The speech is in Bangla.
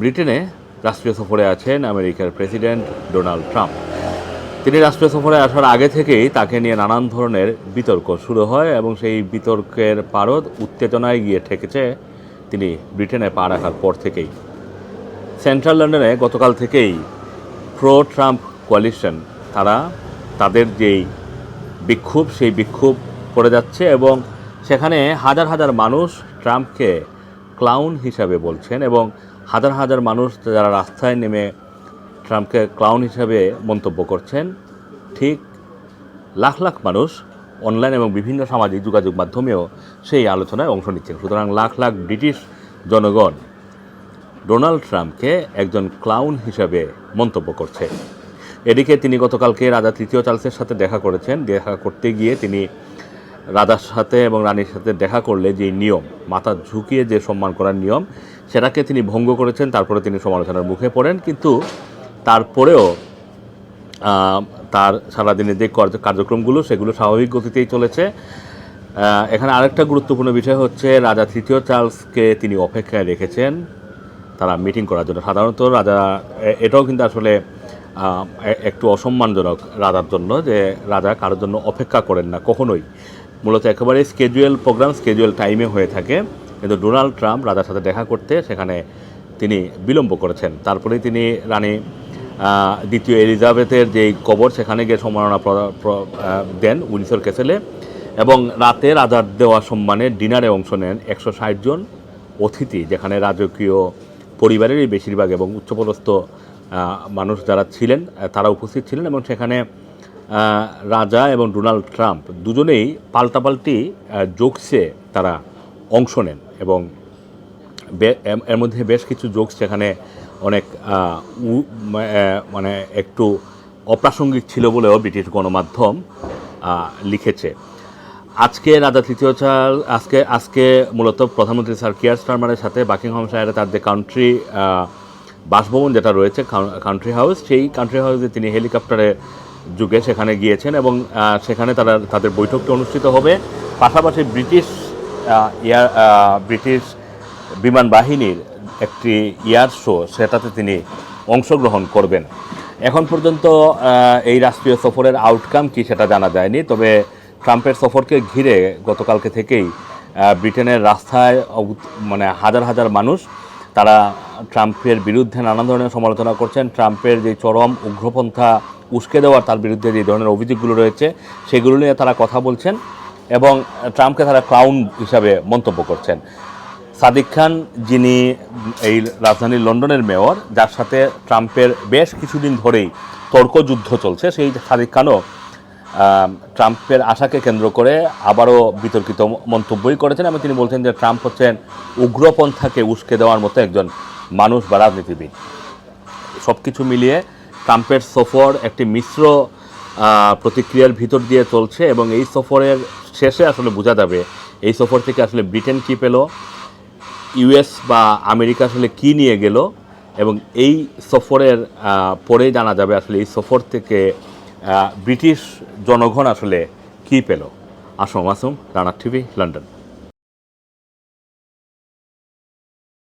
ব্রিটেনে রাষ্ট্রীয় সফরে আছেন আমেরিকার প্রেসিডেন্ট ডোনাল্ড ট্রাম্প। তিনি রাষ্ট্রীয় সফরে আসার আগে থেকেই তাকে নিয়ে নানান ধরনের বিতর্ক শুরু হয় এবং সেই বিতর্কের পারদ উত্তেজনায় গিয়ে ঠেকেছে তিনি ব্রিটেনে পা রাখার পর থেকেই। সেন্ট্রাল লন্ডনে গতকাল থেকেই প্রো ট্রাম্প কোয়ালিশন। তারা তাদের যেই বিক্ষোভ, সেই বিক্ষোভ করে যাচ্ছে এবং সেখানে হাজার হাজার মানুষ ট্রাম্পকে ক্লাউন হিসাবে বলছেন এবং হাজার হাজার মানুষ যারা রাস্তায় নেমে ট্রাম্পকে ক্লাউন হিসাবে মন্তব্য করছেন, ঠিক লাখ লাখ মানুষ অনলাইন এবং বিভিন্ন সামাজিক যোগাযোগ মাধ্যমেও সেই আলোচনায় অংশ নিচ্ছেন। সুতরাং লাখ লাখ ব্রিটিশ জনগণ ডোনাল্ড ট্রাম্পকে একজন ক্লাউন হিসাবে মন্তব্য করছে। এদিকে তিনি গতকালকে রাজা তৃতীয় চার্লসের সাথে দেখা করেছেন। দেখা করতে গিয়ে তিনি রাজার সাথে এবং রানীর সাথে দেখা করলে যে নিয়ম, মাথা ঝুঁকিয়ে যে সম্মান করার নিয়ম, সেটাকে তিনি ভঙ্গ করেছেন, তারপরে তিনি সমালোচনার মুখে পড়েন। কিন্তু তারপরেও তার সারাদিনের যে কার্যক্রমগুলো, সেগুলো স্বাভাবিক গতিতেই চলেছে। এখানে আরেকটা গুরুত্বপূর্ণ বিষয় হচ্ছে, রাজা তৃতীয় চার্লসকে তিনি অপেক্ষায় রেখেছেন। তারা মিটিং করার জন্য সাধারণত রাজা এটাও কিন্তু আসলে একটু অসম্মানজনক রাজার জন্য যে রাজা কারোর জন্য অপেক্ষা করেন না, কখনোই। মূলত একেবারে স্কেজুয়াল প্রোগ্রাম স্কেজুয়াল টাইমে হয়ে থাকে। কিন্তু ডোনাল্ড ট্রাম্প রাজার সাথে দেখা করতে সেখানে তিনি বিলম্ব করেছেন। তারপরেই তিনি রানী দ্বিতীয় এলিজাবেথের যেই কবর সেখানে গিয়ে সম্মাননা দেন উইন্সর ক্যাসেলে। এবং রাতে রাজার দেওয়া সম্মানে ডিনারে অংশ নেন একশো ষাট জন অতিথি, যেখানে রাজকীয় পরিবারেরই বেশিরভাগ এবং উচ্চপদস্থ মানুষ যারা ছিলেন তারা উপস্থিত ছিলেন এবং সেখানে রাজা এবং ডোনাল্ড ট্রাম্প দুজনেই পাল্টাপাল্টি জোকসে তারা অংশ নেন এবং এর- মধ্যে বেশ কিছু জোকস সেখানে অনেক মানে একটু অপ্রাসঙ্গিক ছিল বলেও ব্রিটিশ গণমাধ্যম লিখেছে। আজকে রাজা তৃতীয় চাল, আজকে আজকে মূলত প্রধানমন্ত্রী স্যার কিয়ার স্টারমারের সাথে বাকিংহাম শায়ারে তার যে কান্ট্রি বাসভবন যেটা রয়েছে কান্ট্রি হাউস সেই কান্ট্রি হাউসে তিনি হেলিকপ্টারে যুগে সেখানে গিয়েছেন এবং সেখানে তারা, তাদের বৈঠকটি অনুষ্ঠিত হবে। পাশাপাশি ব্রিটিশ এয়ার ব্রিটিশ বিমান বাহিনীর একটি এয়ার শো, সেটাতে তিনি অংশগ্রহণ করবেন। এখন পর্যন্ত এই রাষ্ট্রীয় সফরের আউটকাম কি সেটা জানা যায়নি, তবে ট্রাম্পের সফরকে ঘিরে গতকালকে থেকেই ব্রিটেনের রাস্তায় মানে হাজার হাজার মানুষ, তারা ট্রাম্পের বিরুদ্ধে নানা ধরনের সমালোচনা করছেন। ট্রাম্পের যে চরম উগ্রপন্থা উস্কে দেওয়ার তার বিরুদ্ধে যে ধরনের অভিযোগগুলো রয়েছে, সেগুলো নিয়ে তারা কথা বলছেন এবং ট্রাম্পকে তারা ক্লাউন হিসাবে মন্তব্য করছেন। সাদিক খান যিনি এই রাজধানী লন্ডনের মেয়র, যার সাথে ট্রাম্পের বেশ কিছুদিন ধরেই তর্কযুদ্ধ চলছে, সেই সাদিক খানও ট্রাম্পের আশাকে কেন্দ্র করে আবারও বিতর্কিত মন্তব্যই করেছেন এবং তিনি বলছেন যে ট্রাম্প হচ্ছেন উগ্রপন্থাকে উস্কে দেওয়ার মতো একজন মানুষ বা রাজনীতিবিদ। সব কিছু মিলিয়ে ট্রাম্পের সফর একটি মিশ্র প্রতিক্রিয়ার ভিতর দিয়ে চলছে এবং এই সফরের শেষে আসলে বোঝা যাবে এই সফর থেকে আসলে ব্রিটেন কী পেল ইউএস বা আমেরিকা আসলে কি নিয়ে গেল এবং এই সফরের পরেই জানা যাবে আসলে এই সফর থেকে ব্রিটিশ জনগণ আসলে কি পেল। Assam আসুম Rana TV, London.